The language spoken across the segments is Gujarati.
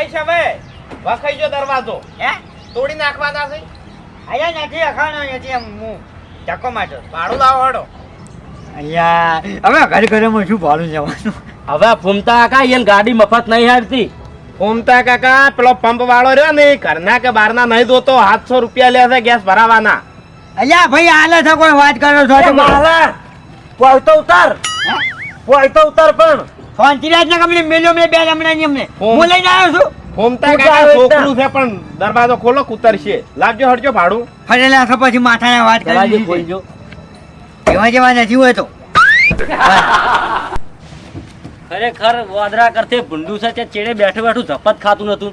ભાઈ સાહેબ વખાઈ જો દરવાજો. હે? તોડી નાખવાના છે. અહીંયા નથી અખાણો નથી એમ હું ધક્કો માર્યો. ભાડું લાવો હડો. અહીંયા હવે ઘરે ઘરે માં શું ભાડું જવાનું? હવે ફૂમતા કાકા એને ગાડી મફત નહીં હારતી. ફૂમતા કાકા પેલો પંપ વાળો રહ્યો ને ઘરના કે બહારના નહીં દોતો સાતસો રૂપિયા લે છે ગેસ ભરાવાના. અલ્યા ભાઈ હાલે છે કોઈ વાત કરો છો તો માલા પોય તો ઉતાર. હે? પોય તો ઉતાર પણ. શાંતિરાજ ના કમલે મેલ્યો મે બે હમણાં ની અમને. હું લઈને આવ્યો છું. ફોમતા તું કાકા છોકરું છે પણ દરવાજો ખોલો કુતરશે. લાવજો હટજો ભાડું. ફરેલા છો પછી માથાને વાત કરી દીધી ખોલજો. એવા જેવા નથી હોય તો. ખરેખર વાદરા કરતે ભૂંડું છે તે ચેડે બેઠું બેઠું ઝપત ખાતું નતું.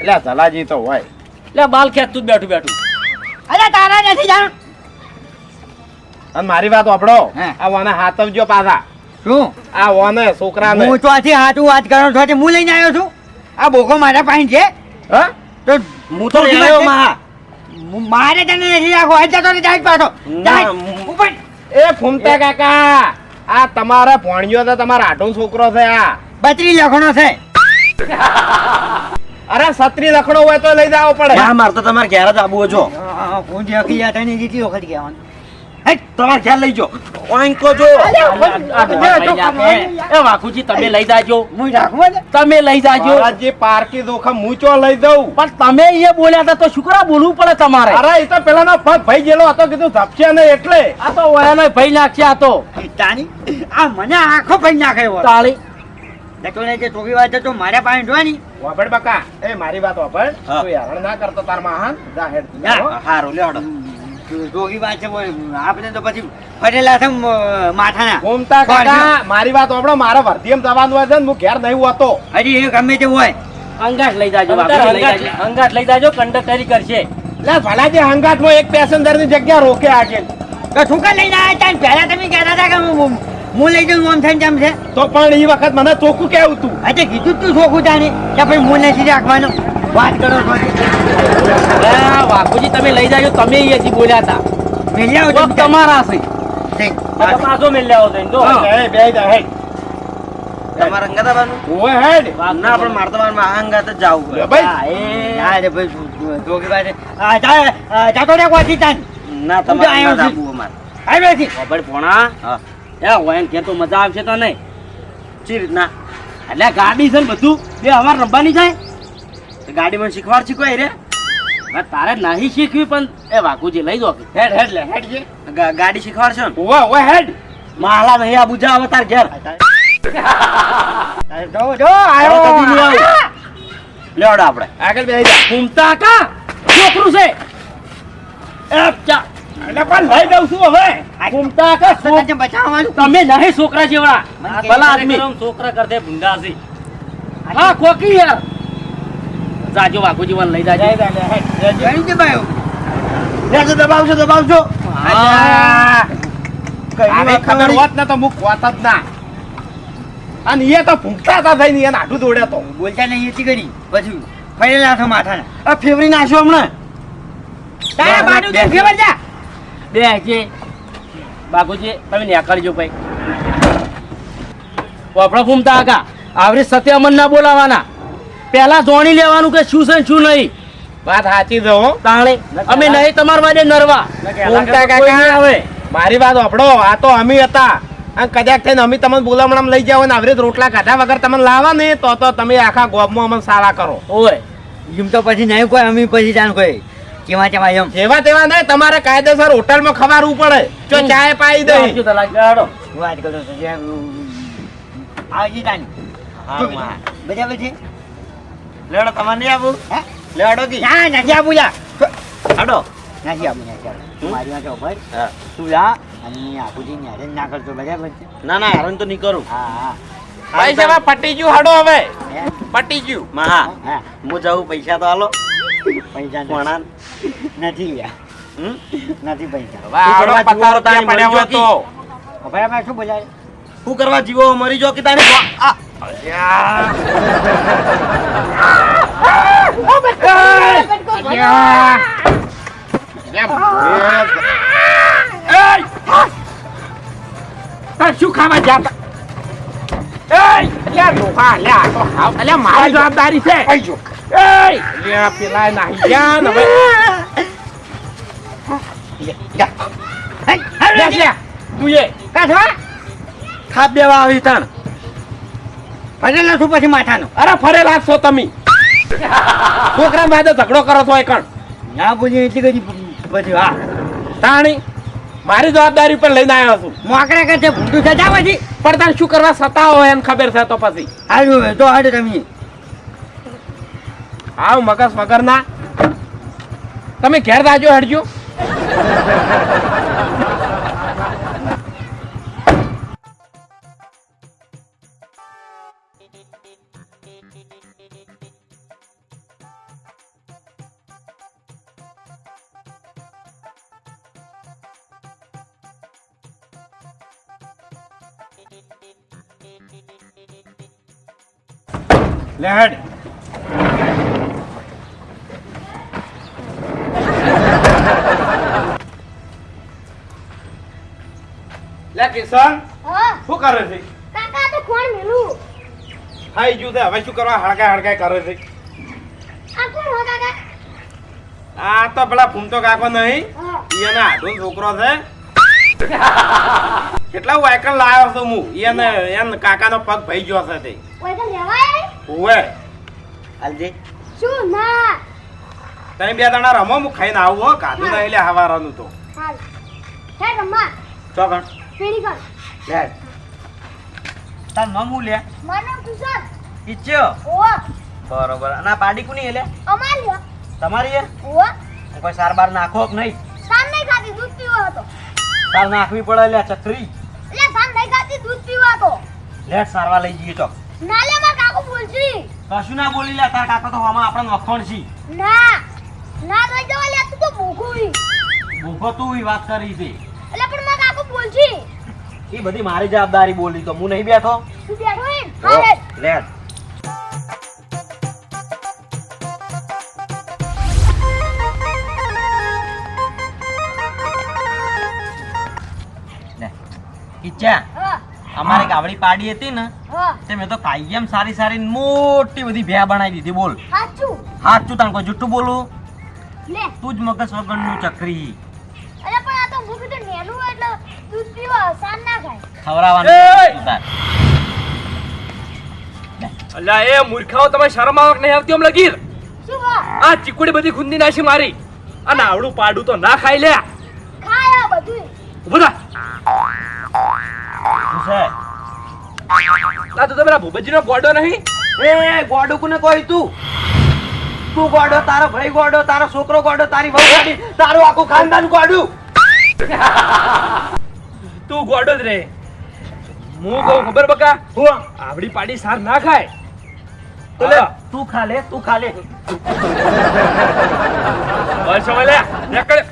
એટલે જલાજી તો હોય. એટલે બાલ ખેંચતું જ બેઠું બેઠું. અરે તારા નથી જાણ. અને મારી વાત આપડો હે. આ વાને હાથવજો પાછા. શું? આ વાને છોકરાને. હું ચોથી હાથું વાત કરો છો તે હું લઈને આવ્યો છું? આ બોકો મારા પાસે છે. હા? તો હું તો. મહા. હું- મારે તને નથી રાખો હજ જતો ને જાય પાછો. ઉપર એ ફૂમતા કાકા આ તમારા ભણ્યો તો તમારા આટો છોકરો છે આ. બત્રી લખણો છે. અરે સત્રી લખણો હોય તો લઈ જવો પડે હા. મારે તો તમારે ઘેર જ આબુ છો હું જે અકલી હતા ને જેટલી વખત કહેવાનું તમારે ઘેર લઈ જો. ઓઈંકો જો. એ વાકુજી તમે લઈ જાજો. હું રાખું તમે લઈ જાજો. જે પારકી દોખા મૂચો લઈ દઉં? પણ તમે એ બોલ્યા હતા તો શું બોલવું પડે તમારે? અરે એ તો પેલાનો ફત ભાઈ ગયેલો હતો કીધું ધપશે ને એટલે. આ તો વયાનો ભાઈ નાખ્યા હતો તાની આ મને આખો ભાઈ નાખે તાળી. ને જે ચોકી વાત તો મારા પાસે જોવાની વાપડ બકા. એ મારી વાત વાપડ તું ના કરતો તારમાં જાહેર હેડ. તું ના. હો. ચોકી વાત છે આપણે તો પછી ફરેલા છે માથાના. ઘૂમતા કાકા મારી વાત વાપડો મારે વર્ધીમ જવાનું હોય છે હું ઘેર નહીં હોતો. હજી એ ગમે તે હોય. અંગાટ લઈ જાજો બાપુજી લઈ જાજો. અંગાટ લઈ જાજો કંડક્ટરી કરશે. લે ભલાજી હંગાતમાં એક પેસેન્જરની જગ્યા રોકે આગળ તો ઠુકા લઈ જાય ત્યાં પહેલા તમે કહેતા હતા કે હું- હું લઈ જઉં આમ થઈને છે. તો પણ એ વખત મને ચોખ્ખું કેવું તું. આજે કીધું તું ચોખ્ખું તાને કે ભાઈ હું નથી રાખવાનો. વાત કરો બાપુજી તમે લઈ જાજો તમે અહીંયાથી બોલ્યા હતા. મેલ્યા તમારા છે. પાછો બે તમારે અંગાત આવવાનું? ઓવે હેડ ના પણ મારે માં અંગાત જ જવું ભાઈ. હા, રે ભાઈ વાત છે. આ જા- જાતો રે કોઈ તાન. ના તમારે અમારે. બેસી. ભાઈ પોણા. હા. એ હોય કે તો મજા આવશે તો નહીં. ચી રીતના એટલે ગાડી છે ને બધું. બે અમાર રમવાની જાય તો ગાડીમાં શીખવાડ શીખવાય રે? તારે નહીં શીખવી પણ એ વાઘુજી લઈ દો હેડ હેડ લે હેડ જે. ગાડી શીખવાડશો ને? ઓવે ઓવે હેડ. માલા નહીં આ બુજા આવે તાર ઘેર. જો જો આયો. લેવડો આપણે. આગળ બેહી જા. ઘૂમતા કા? છોકરું છે. એ ચા. એટલે પણ લઈ દઉં છું હવે. ઘૂમતા કા? છોક- તને બચાવવાનું. તમે નહીં છોકરા જેવડા ભલા આદમી. છોકરા કરતે ભૂંડા છે હા કોકી યાર. જાજો વાઘુજી વાન લઈ જાજો. કઈ દે ભાઈ લેજો દબાવજો દબાવજો. કઈ ખબર હોત ને તો મુક હોત જ ના. અને એ તો ભૂખતા હતા થઈને એને આટલું દોડ્યા તો. બોલતા નહીં એથી કરી. પછી ફરેલા છો માથાના આ ફેવરી નાખ્યો હમણાં. તારા બાનું તું ફેવર જા. બે છે બાપુજી તમે ન્યા કરજો ભાઈ. પોપડા ફૂમતા આગા. આવરી સત્યામન ના બોલાવાના. પેલા જોણી લેવાનું કે શું છે ને શું નહીં? વાત સાચી છે હો. તાણે. અમે નહીં તમારા માટે નરવા. નહીં કાકા આવે. મારી વાત આપડો આ તો અમે હતા. અને કદાચ થઈને અમે તમને બોલામણામાં લઈ જાવ ને આવી રોટલા ખાધા વગર તમને લાવવા ને તો તો તમે આખા ગોબમાં અમને સારા કરો. ઓય. એમ તો પછી નહીં કોઈ અમે પછી જાણ કોઈ. કેવા કેવા એમ. જેવા તેવા નહીં તમારે કાયદેસર હોટલમાં ખવારવું પડે. જો ચાય પાઈ દઈ આવજો તલાક ગાડો વાત કરો છો જેમ. આવજી તાની બરાબર છે? લેવડો તમારે નહીં આવું હે? લેડો કી? ના નથી આવું જા હાડો. નથી આપું નથી આપું મારી વાત ભાઈ હા. તું જા અને આખું ન્યારે ના કરતો બરાબર છે? ના ના હેરાન તો નહીં કરું. હા હા. ભાઈ સાહેબ પટી ગયું હડો હવે. હે? પટી ગયું મહા હા. હું જાઉં પૈસા તો હાલો. પૈસા નથી. પોણા નથી યાર હમ? નથી પૈસા. પચાસ જીવો રૂપિયા પડ્યા તો. અમે શું બોલાય? શું કરવા જીવો મરી જો કે તારી આ તાર શું ખાવા જતા એય લે આ તો હાવ મારી જવાબદારી છે પેલા નાહી ગયા ને તું એ કાઢવા ખાપ દેવા આવી તાણ ભરેલો છું પછી માથાનો. અરે ફરેલા છો તમે. છોકરા માથે ઝઘડો કરો છો એકણ. ના બોલી એટલી બધી પછી હા તાણી મારી જવાબદારી પર લઈને આવ્યો છું. મોકરા છે ભૂંડું છે જા પછી. પણ તને શું કરવા સતાવો એને ખબર છે તો પછી. હવે તો હાડે તમે. આવ મગજ વગર ના તમે ઘેર રાજો હડજો લે હેડ લે કિશન હા. શું કરે છે? કાકા તો કોણ મેલું? ખાઈ ગયું છે. હવે શું કરવા હળગાય હળગાય કરે છે? આ કોણ હો કાકા? આ તો પેલા ફૂમતો કાકો નહીં. એના આઢો છોકરો છે. કેટલા વાયકલ લાવ્યો છું હું. એને એને કાકાનો પગ ભાઈ ગયો છે તે. ઓવે હાલજે. શું? ના. તમે બે દાણા રમો હું ખાઈને આવું હો. કાધું ના એટલે હવારનું તો. હાલ. હે રમ્મા ચોકણ પેડી કર લે. તાર મમુ લે? મને કુસર ઈચ્છ્યો? ઓ બરોબર. ના પાડી કુની એટલે લે અમારી તમારી હે? ઓ હું કોઈ સાર બાર નાખો કે નહીં? સાન નહીં ખાતી દૂધ પીવો હતો. સાર નાખવી પડે લે ચકરી લે સાન નહીં ખાતી દૂધ પીવો હતો. લેટ સારવા લઈ જઈએ તો. ના લે માર કશું ના બોલી લે તાર કાકા તો હમણાં આપણે નખણ છી ના ના લઈ જવા લે તું તો ભૂખું ભૂખો તું ઈ વાત કરી હતી એટલે પણ માર કાકુ બોલજી. એ બધી મારી જવાબદારી બોલી તો હું નહીં બેઠો? તું બેઠો હે? હાલે લે. ઈચ્છા? અમારે ગાવડી પાડી હતી ને તે મેં તો કાયમ સારી સારી મોટી બધી ભેહ બનાવી દીધી બોલ. સાચું સાચું તું તાણ કોઈ જુઠ્ઠું બોલું? લે. તું જ મગજ વગરનું ચકરી. અરે પણ આ તો મુખ તો નેનું એટલે દૂધ પીવા સાન ના ખાય ખવરાવાનું! તાર. અલ્યા એ મૂર્ખાઓ તમે શરમ આવક નહીં આવતી એમ લગીર. શું આ ચીકુડી બધી ખુંદી નાશી મારી. અને આવડું પાડું તો ના ખાઈ લે. ખાય આ બધું છે આ તો તમારા ભૂપતજીનો ગોડો નહીં. એ ગોડું કોને કોઈ તું? તું ગોડો તારો ભાઈ ગોડો તારો છોકરો ગોડો તારી વહુ ગોડી તારું આખું ખાનદાન ગોડું. તું ગોડો જ રે. હું કહું ખબર બકા? હું? આવડી પાડી સાર ના ખાય. તો લે તું ખા લે તું ખા લે. બસ હવે લે નીકળ.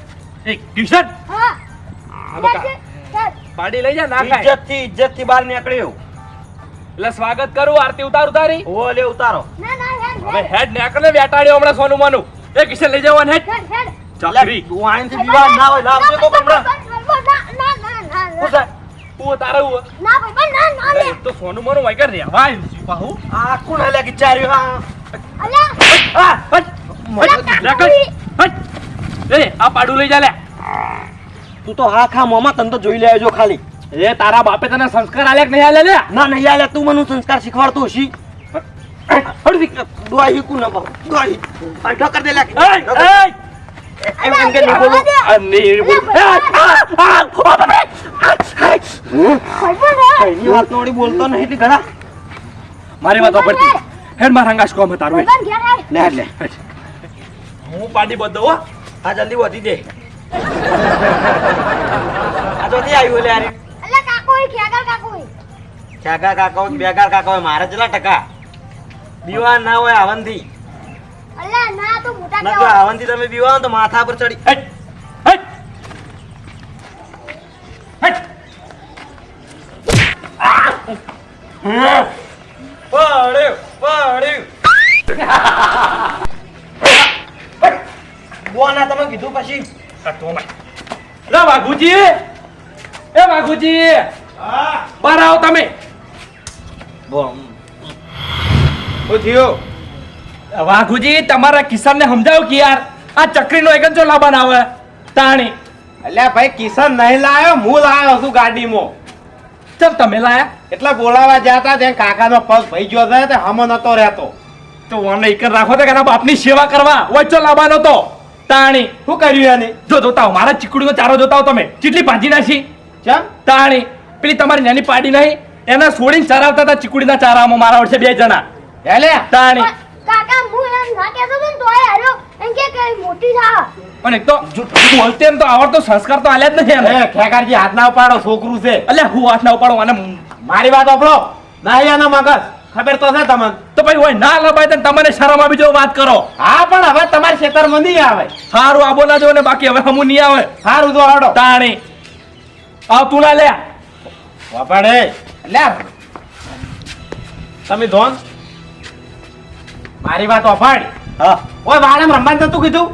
એક ટ્યુશન. હા. હા બકા. ચાલ, ચાલ. પાડી લઈ જા ના ખાય. ઇજ્જતથી ઇજ્જતથી બહાર નીકળ્યો એટલે સ્વાગત કરું આરતી ઉતાર ઉતારી ઓ લે ઉતારો. ના ના હેડ હવે હેડ નેકળે બેટાડ્યો હમણાં સોનું માનું એ કિશન લઈ જવાનું હેડ. ચાલરી હેડ. ચાકરી. તું વિવાહ વિવાદ ના હોય લાવજો તો હમણાં. ના ના ના ના શું તું હું ના ભાઈ ના ના લે. તો સોનું માનું વાગ્યા રેવા આવ્યું છું પાહુ. આ કોણ હલે કે ચાર્યો હા અલ્યા. આ હટ. નીકળ હટ. એ આ પાડું લઈ જા લે. તું તો હા ખા મોમાં તને તો જોઈ લેજો ખાલી એ તારા બાપે તને સંસ્કાર આલે કે નહીં આલે લે ના નહીં આલે તું મને સંસ્કાર શીખવાડતો હશી હળવી દોઈ કુ ન બહુ દોઈ આ ઠોકર દે લાગે એય, એય! એમ એમ કે નહીં બોલું નહીં બોલ. એ, એની વાત નોડી બોલતો નહીં એટલે ઘણા મારી વાત પડતી હેડ મારા હંગાશ કોમ તારું લે લે હું પાડી બધો હો આ જલ્દી વધી દે આ તો નહીં આવ્યું લે અલ્યા કાકો ઈ ખેગર કાકો ઈ કાકા કાકા હોય કે બેકાર મારે કેટલા ટકા? દીવાન ના હોય આવનથી. અલ્યા ના તો મોટા ના જો કેવા તમે બીવા તો માથા પર ચડી. હેડ હેડ હેડ પડ્યું પડ્યું. બોના તમે કીધું પછી. માય. લે વાઘુજી! એ વાઘુજી! બહાર આવો તમે. શું થયું વાઘુજી તમારા કિસાનને સમજાવો કે યાર આ ચકરીનો એક જ લાબાન આવે. તાણી. એટલે ભાઈ કિશન નહીં લાયો હું લાયો છું ગાડીમાં. ચમ તમે લાયા. એટલે બોલાવા જતા ત્યાં કાકાનો પગ ભાઈ ગયો હતો તે હમ નતો રહેતો. તો ઓને એક રાખો તો એના બાપની સેવા કરવા. ઓછો લાવવાનો તો તાણી. શું કર્યું એને જો જોતા હો મારા ચીકડીનો ચારો જોતા હો તમે. ચીટલી ભાજી નાખી. ચમ? તાણી. પેલી તમારી નાની પાડી નહીં એને છોડીને ચરાવતા હતા ચીકડીના ચારામાં મારા વર્ષે બે જણા. હેલે? તાણી. કાકા હું એમ ના કહેતો હતો ને તોય હાર્યો એમ કે કે મોટી થા પણ એક તો બોલતે એમ તો આવડતો સંસ્કાર તો આલ્યા જ નથી એને. ખેકારજી હાથ ના ઉપાડો છોકરું છે. એટલે હું હાથ ના ઉપાડો? અને મારી વાત આપણો ના મગજ. ખબર તો છે તમને? તો ભાઈ હોય ના લબાય તને તમને શરમ આવી જો વાત કરો. હા પણ હવે તમારા ખેતરમાં નહીં આવે. સારું આ બોલા જો ને બાકી હવે હમું નહીં આવે. સારું તો હાડો. તાણી. આવ તું ના લે. વાપડે. લે. તમે ધોન. મારી વાત વાપડ. હા. ઓય વાળામાં રમવાનું નતું કીધું?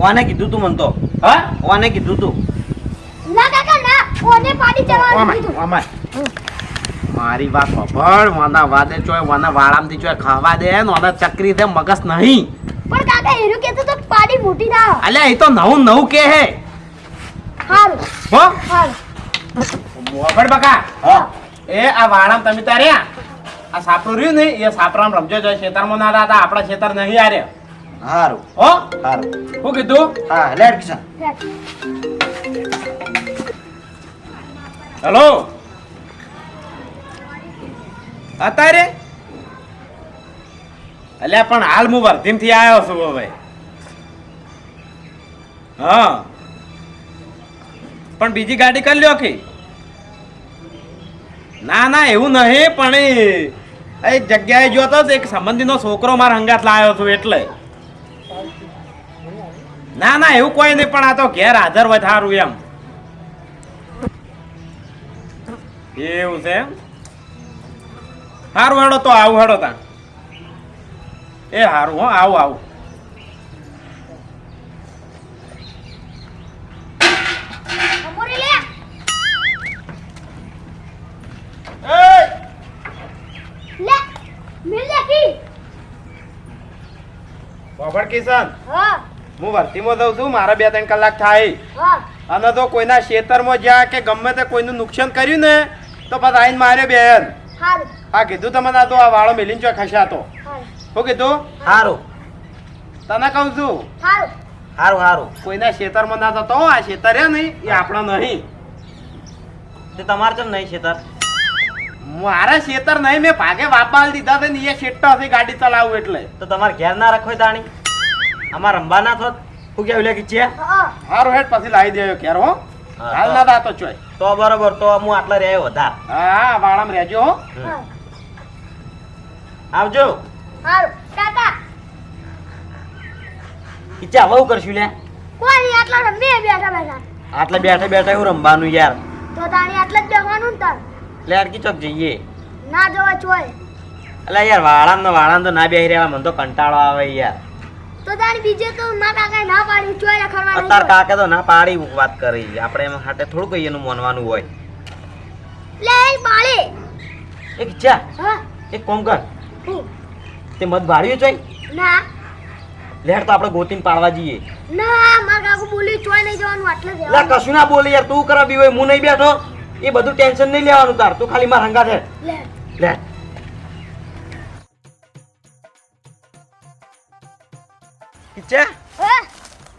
ઓને કીધું તું મન તો. હા? ઓને કીધું તું. ના કાકા ના ઓને પાડી ચડવાનું કીધું. અમાય મારી વાત વાપડ મને વાદે ચોય મને વાળામાંથી ચોય ખાવા દે ને ઓને ચકરી દે મગસ નહીં. પણ કાકા એનું કહેતો તો પાડી મોટી ના અલ્યા એ તો નવું નવું કે હે. હારું. હો? હારું. વાપડ બકા. હા. એ આ વાળામ તમે તારે આ સાપરું રહ્યું ને એ સાપરામ રમજો જો ખેતરમાં ના હતા આપણા ખેતર નહીં આરે હારું. હો? હારું. શું કીધું? હા લેટ કિશન. હેલો અત્યારે અલ્યા, પણ હાલ હું વર્ધીમથી આવ્યો છું હવે. હા. પણ બીજી ગાડી કરી લ્યો કે. ના ના, એવું નહીં, પણ એ જગ્યાએ જોતો એક સંબંધીનો છોકરો મારા હંગાત લાવ્યો છું એટલે. ના ના, એવું કોઈ નહીં, પણ આ તો ઘેર હાજર થારું એમ. એવું છે એમ? હારું હેડો તો આવું હેડો તા. એ હારું હો આવું આવું. અમોરી લે લે મિલ લે કી બાબર કિશન હું. ભરતીમાં જઉં છું મારા બે ત્રણ કલાક થાય. અને તો કોઈના ખેતરમાં જ્યાં કે ગમે તે કોઈનું નુકસાન કર્યું ને તો પછી આઈને મારે બેન. આ કીધું તમને તો આ વાળો મેલીન ચો ખસાતો હારું. શું કીધું? હારું. તને કહું છું? હારું. હારું હારું. કોઈના ખેતરમાં ના થતો આ ખેતર હે નહીં એ આપણા નહીં. તે તમારે ચમ નહીં છે મારા ખેતર નહીં મેં ભાગે વાપાલ દીધા છે ને એ શેટ્ટા થી ગાડી ચલાવું એટલે. તો તમારે ઘેર ના રાખો તાણી અમાર રંબા ના થોત. શું કેવું લે કે હા. હારું હેડ પછી લાવી દેજો ઘેર હો. હાલ તો- ના દાતો ચોય. તો બરોબર તો હું આટલા રહ્યો વધાર. હા વાળામાં રહેજો હો. હા. આવજો. હારું કાકા ઈચ્છા હવે હું કરશું લે. કોઈ આટલા રમે બેઠા બેઠા. આટલા બેઠા બેઠા હું રમવાનું યાર. તો તાણી આટલા જ બેહવાનું ને તાર? એટલે અડકી ચોક જઈએ. ના જવા ચોય એટલે યાર વાળામ ને વાળામ તો ના બેહી રહ્યા મને તો કંટાળો આવે યાર. તો તાણી બીજે તો મા કાકા ના પાડી ચોય રખડવાનું તાર કાકે તો ના પાડી વાત કરી. આપણે એમ હાટે થોડું કઈ એનું માનવાનું હોય. લે પાડે એક ઈચ્છા હા. એક કોમ કર. તે મત ભાડ્યું જોઈ? ના. લેડ તો આપણે ગોતીને પાડવા જઈએ. ના માર કાકુ બોલી ચોય નહીં જવાનું આટલે જ એટલે કશું ના બોલી યાર તું કરા બીવે હું નહીં બેઠો. એ બધું ટેન્શન નહીં લેવાનું તાર. તું ખાલી માર હંગા છે લે. હા?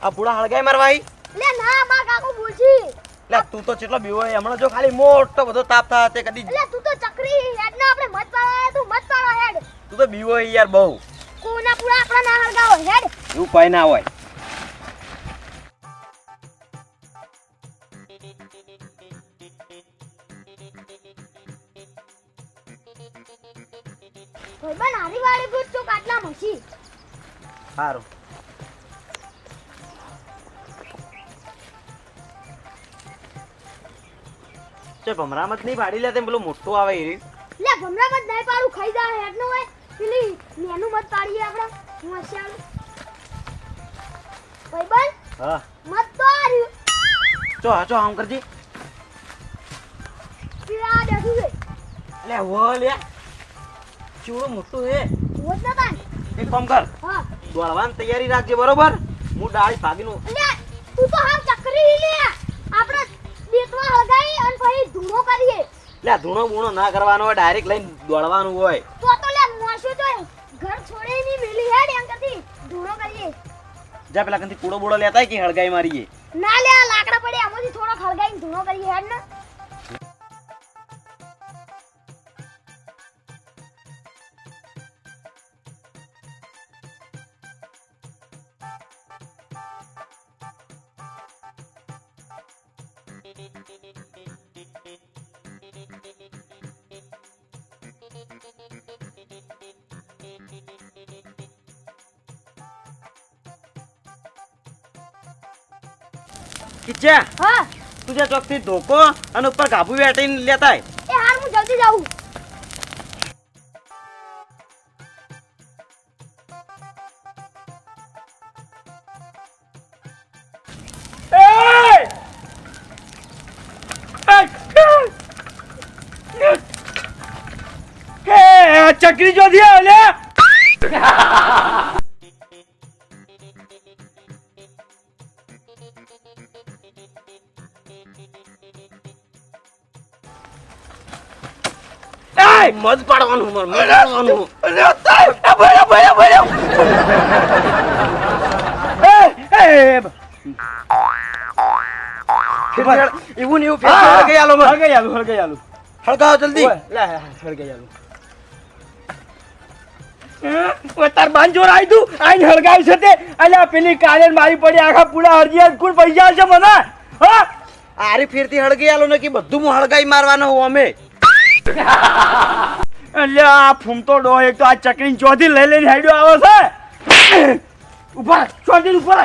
આ પૂડા હળગાઈ મારવાઈ લે ના માર કાકુ બોલી લે તું તો કેટલો બીવો હમણાં જો ખાલી મોટો બધો તાપ થાય તે કદી લે તું તો ચકરી હેડ ના આપણે મત પાડવા તું મત પાડવા હેડ. તું તો બીવો યાર બહુ. કોના પૂરા આપણા ના હળગાવો હેડ. તું કોઈ ના હોય. ભાઈબંધ હારી વાળી ગુડ તો કાટલા મસી. સારું ચે ભમરામત નહીં પાડી લે તેમ પેલું મોટું આવે એ. લે ભમરામત નહીં પાડું ખાઈ જા હેડનું હોય. પેલી નેનું મત પાડીએ આપણે. હું હસ્યાલ ભાઈબંધ હા. મત તો આર્યું ચો ચો આમ કરજી. આ બેઠું છે. અલે હો લે. ચૂડું મોટું હે હું જ નતા એક કામ કર. હા. દોડવાની તૈયારી રાખજે બરોબર? હું ડાળી ભાગીનું અલ્યા તું તો હાલ ચકરી લે. આપણે બેટવા હળગાઈ અને પછી ધૂણો કરીએ. લે ધૂણો બૂણો ના કરવાનો હોય ડાયરેક્ટ લઈને દોડવાનું હોય. જા પેલા કંથી કૂડો બોડો લેતા કે હળગાઈ મારીએ? ના લે લાકડા પડે એમાંથી થોડો હળગાઈને ધૂણો કરીએ હેડ ને કિચ્યા હા. તું ચોકથી ધોકો અને ઉપર ગાભુ વેટીને લેતા એ હાર હું જલ્દી જાઉં. ચકરી જોધી આવે મજ પાડવાનું મર મધ પાડવાનું એવું ને એવું ફેર હળગાઈ આલો મર હળગાઈ આલું હળગાઈ આલું. હળગાવો જલ્દી. લે, લે, હળગાઈ આલું. ઓય, તાર બાન જોર આઈ તું આઈને હળગાવી છે તે. અલ્યા પેલી કાલે મારી પડી આખા પૂરા હરજીયા કુલ પૈસા છે મને. હા? આરી ફેરથી હળગી આલો ને કે બધું હું હળગાઈ મારવાનો હું અમે. અલ્યા આ ફૂમતો ડો એક તો આ ચકરી ચોથી લઈ લઈને હેડ્યો આવે છે. ઊભા ચોથી ઉપર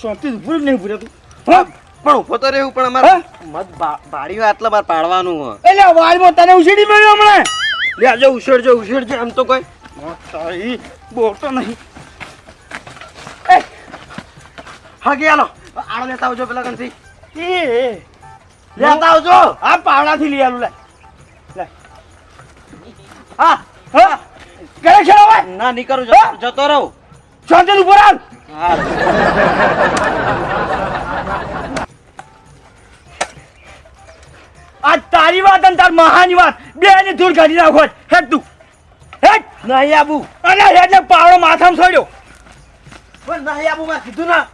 ચોથી ઉપર નહીં ભૂરે તું પણ ઊભો તો રહેવું પણ અમારે મત ભાડીઓ આટલા બાર પાડવાનું હો એટલે વાળમાં તને ઉછેડી મળ્યો હમણાં. લે આજે ઉછેડજો ઉછેડજો એમ તો કોઈ. તારી બોલતો નહીં. હળગાઈ આલો આડો લેતા આવજો પેલા કંથી એ. લેતા આવજો. આ પાવડાથી લઈ આલું લે. લે. હા હા. કરે છે ભાઈ. ના નહીં કરું જતો- રહું. શાંતિ ઉપર આવ આ તારી વાત અને તાર મહાની વાત બે ની દૂર કાઢી નાખો હેડ તું. હેડ. નહીં આબુ. અને હેડ પાવડો માથામાં છોડ્યો પણ નહીં આબુ માં કીધું ના.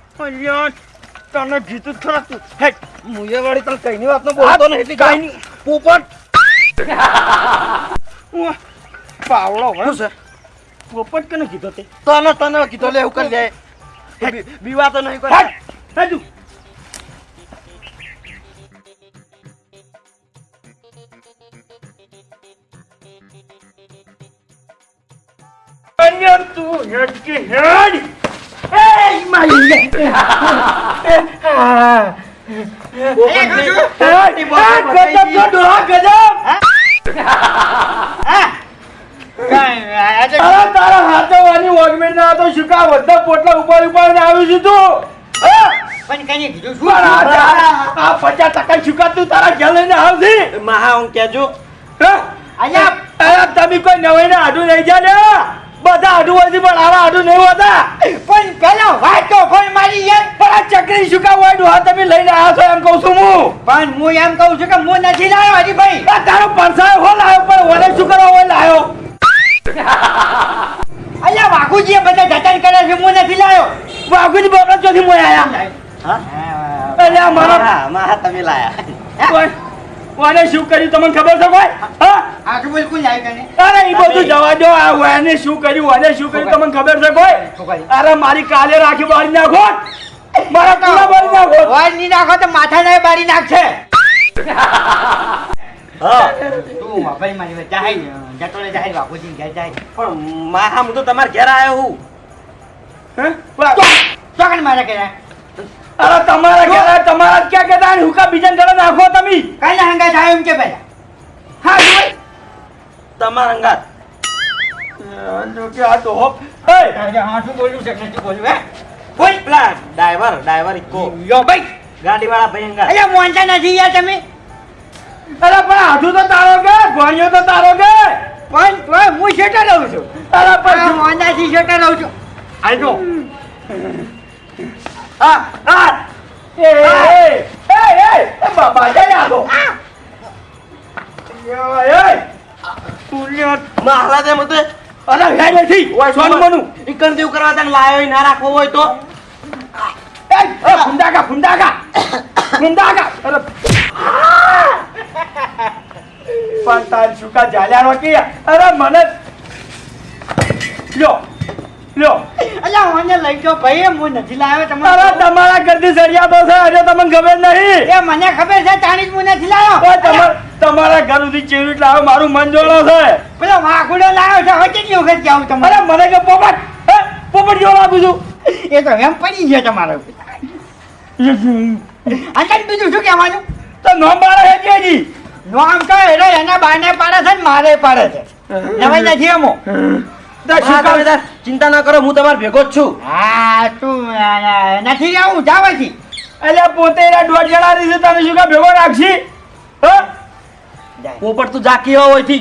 તને જીતું ખરા તું. હે મુયે વાળી તને કઈની વાતનો બોલતો ને એટલી કાંઈ નહીં. પોપટ. પાવળો શું છે? પોપટ કને કીધો તે? તને તને કીધો લે એવું કરી લે. બીવા તો નહીં કરે તું. તું હેડ કે હેડ? એ મારી હા તારા હાથવાની ઓગમેન્ટ ના તો શુકા બધા પોટલા ઉપર ઉપર ને આવી છું તું? પણ કઈ કીધું પણ આ પચાસ ટકા શુકા તું તારા ઘેર લઈને આવતી મહા હું કેજો તમે કોઈ નવાઈ ને આડું નહીં જા ને બધા આડું હોય છે, પણ આવા આડું નહીં હોતા. પણ પેલા વાત તો કોઈ મારી યાર પણ આ ચકરી શુકા વાડું હા તમે લઈને આવ્યા છો એમ કહું છું હું. પણ હું એમ કહું છું કે હું નથી લાવ્યો હજી ભાઈ તારો પરસાયો હો લાયો પણ ઓલે શું કરવા હોય લાવ્યો અલ્યા વાઘુજી બધા જતન કરે છે હું નથી લાવ્યો વાઘુજી બાબા ચોથી મોય આયા અલ્યા મારા મહા તમે લાયા. કોને શું કર્યું તમને ખબર છે ભાઈ? હા? બિલકુલ કને અરે એ બધું જવા દો. આ વાને શું કર્યું વાને શું કર્યું તમને ખબર છે કોઈ? અરે મારી કાલે રાખી બાળી નાખો. મારા પૂરા બાળી નાખો. હોયની નાખો તો માથા ને બારી નાખશે. હા. તું ભાઈ મારી જાય જતો ને જાય વાઘુજી ઘેર જાય. પણ મહા હું તો તમારા ઘેર આવ્યો હું. હે? ચોકન મારે કે અરે તમારા ઘરે તમારા જ ક્યાં કહેતા હુકા બીજા ઘરે નાખો તમે? કઈ ના હંગા જાય એમ કે ભાઈ. હા જોઈ તમારા અંગાત જો કે આ તો હોપ હે. હા શું બોલ્યું છે? નથી બોલ્યું હે? કોઈ પ્લાન. ડ્રાઈવર ડ્રાઈવર ઇકો યો ભાઈ. ગાડી વાળા ભાઈ અંગાત અલ્યા મોનતા નથી યાર તમે. અરે પણ આધું તો તારો કે ભણ્યો તો તારો કે. પણ તોય હું શેટા રહું છું. અરે પણ મોંચા થી શેટા રહું છું. આજો આ આ એ એ એ એ બાબા પુણ્ય મારા તેમ હતું અરે હે નથી સોનું મનું ઈકણ દેવ કરવા તને લાયો ના રાખવો હોય તો એ ફુંડાકા ફુંડાકા ફુંડાકા અરે પણ તાર સુકા જાલ્યા કે? અરે મને લ્યો. લ્યો. અલ્યા મને લઈ જાઓ ભાઈ હું નથી લાવ્યો અરે તમારા ઘરથી આજે તમને ખબર નહીં. એ મને ખબર છે તાણી જ હું નથી લાવ્યો. તમારા ઘર સુધી ચેવી લાવ્યો મારું મન જોડો છે. પેલો માખુડો લાવ્યો છે હવે કેટલી વખત જાઉં અરે તમારે મને કે પોપટ પોપટ જોડો આપું છું. એ તો એમ પડી ગયો તમારો. અચાન બીજું શું કહેવાનું? તો નોમ બાળા હે કેજી નામ તો એનો બાને પાડે છે ને મારે પાડે છે. નવાઈ નથી એમો. ચિંતા ના કરો હું તમારે ભેગો જ છું. હા તું નથી આવું જાવાથી એટલે પોતે એના દોઢ જણા છે તને શું ભેગો રાખશી? હા? પોપટ તું જાકી હો હોયથી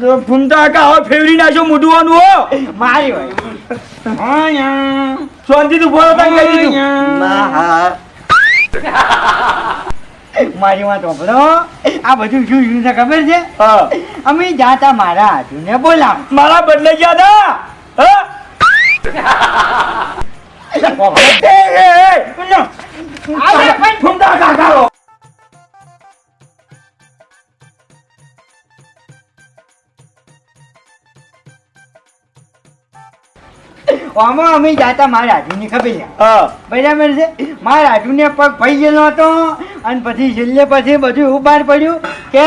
તો ફૂમતા કા હવે ફેવરી નાખ્યો મોઢુવાનું હો. મારી હોય. શાંતિ તું બોલો તમે કહી દીધું. હા. મારી વાત સાંભળો આ બધું શું શું છે ખબર છે અમે જાતા મારા હાથુને બોલા મારા બદલે ગયા હતા આમાં અમે જાતા મારા રાજુની ખબર બરાબર છે? મારા રાજુને પગ ભાઈ ગયેલો હતો અને પછી છેલ્લે પછી બધું એવું બહાર પડ્યું કે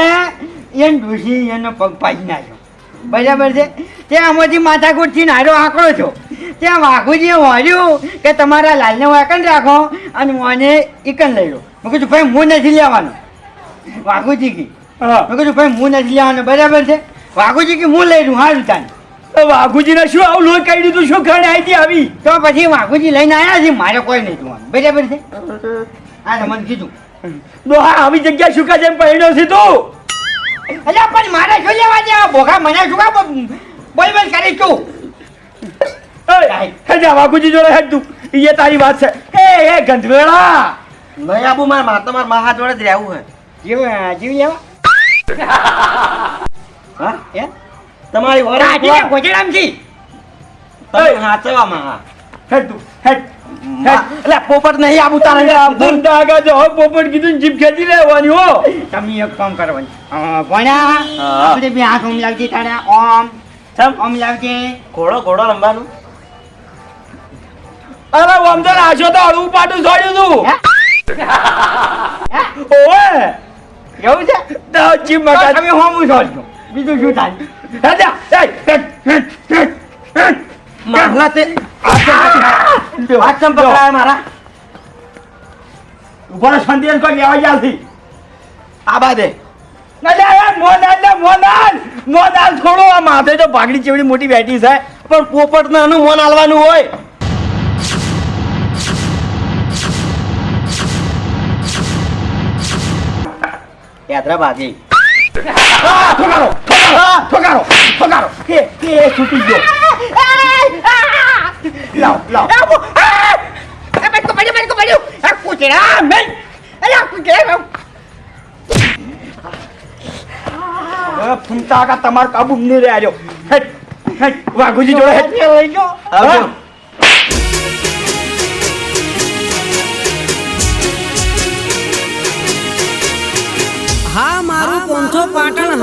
એને ડૂસી એનો પગ પાડી નાખ્યો બરાબર છે? ત્યાં આમાંથી માથાકૂટથી નારો આંકડો છો ત્યાં વાઘુજીએ વાળ્યું કે તમારા લાલને વાકણ રાખો અને મને ઈકન લઈ લો મેં કીધું ભાઈ હું નથી લેવાનો. વાઘુજી કી. હા. મેં કીધું ભાઈ હું નથી લેવાનો. બરાબર છે? વાઘુજી કે હું લઈ લઉં હારું તાને. તો વાઘુજીને શું આવું લોહી કાઢી દીધું? શું ખણ આવી આવી? તો પછી વાઘુજી લઈને આવ્યા છે મારે કોઈ નહીં જોવાનું. બરાબર છે? હા તમને કીધું. તો હા આવી જગ્યા શું કાજે પહેણ્યો છે તું. અલ્યા પણ મારે શું લેવા દે ભોગા મને શું કા બોલ બોલ કરી તું એ, હે જા વાઘુજી જોડે હે તું. એ તારી વાત છે. એ એ ગંધવેળા નહીં આબુ માર મા માર મા હાથ જોડે જ રહેવું હે જીવ જીવ લેવા? હા? હે? તમારી વર કાઢીને ગોજરામજી તમે હાચવા માં હા. હેડ તું હેડ એટલે પોપટ નહીં આબુ તારે. ધંધા આગળ જો પોપટ કીધું જીભ ખેંચી લેવાની હો. તમે એક કામ કરવાની. ભણ્યા આપણે બે હાથ ઓમ લાવજે તારા. ઓમ સમ ઓમ લાવજે. ઘોડો ઘોડો રમવાનું અરે વમતો નાશો તો હળવું પાટું છોડ્યું તું? ઓએ એવું છે? તો જીભ તો તમે હોમું છોડજો. બીજું શું થાય? હેડ જા હેડ હેડ હેડ હેડ હેડ મારા તે પકડાય? મારા? કોઈ લેવા મોનાલ થોડો આ માથે તો પાઘડી ચેવડી મોટી બેઠી છે. પણ પોપટ ને મોન હાલવાનું હોય. યાત્રા બાજી. ઠોકારો ઠોકારો ઠોકારો કે કે છૂટી ગયો લાવ લાવ હવે ફૂમતા કા તમાર કાબુ નહીં રહ્યા જો હેડ હેડ વાઘુજી જોડે હેડ લઈ ગયો આવજો આમ તો પાટણ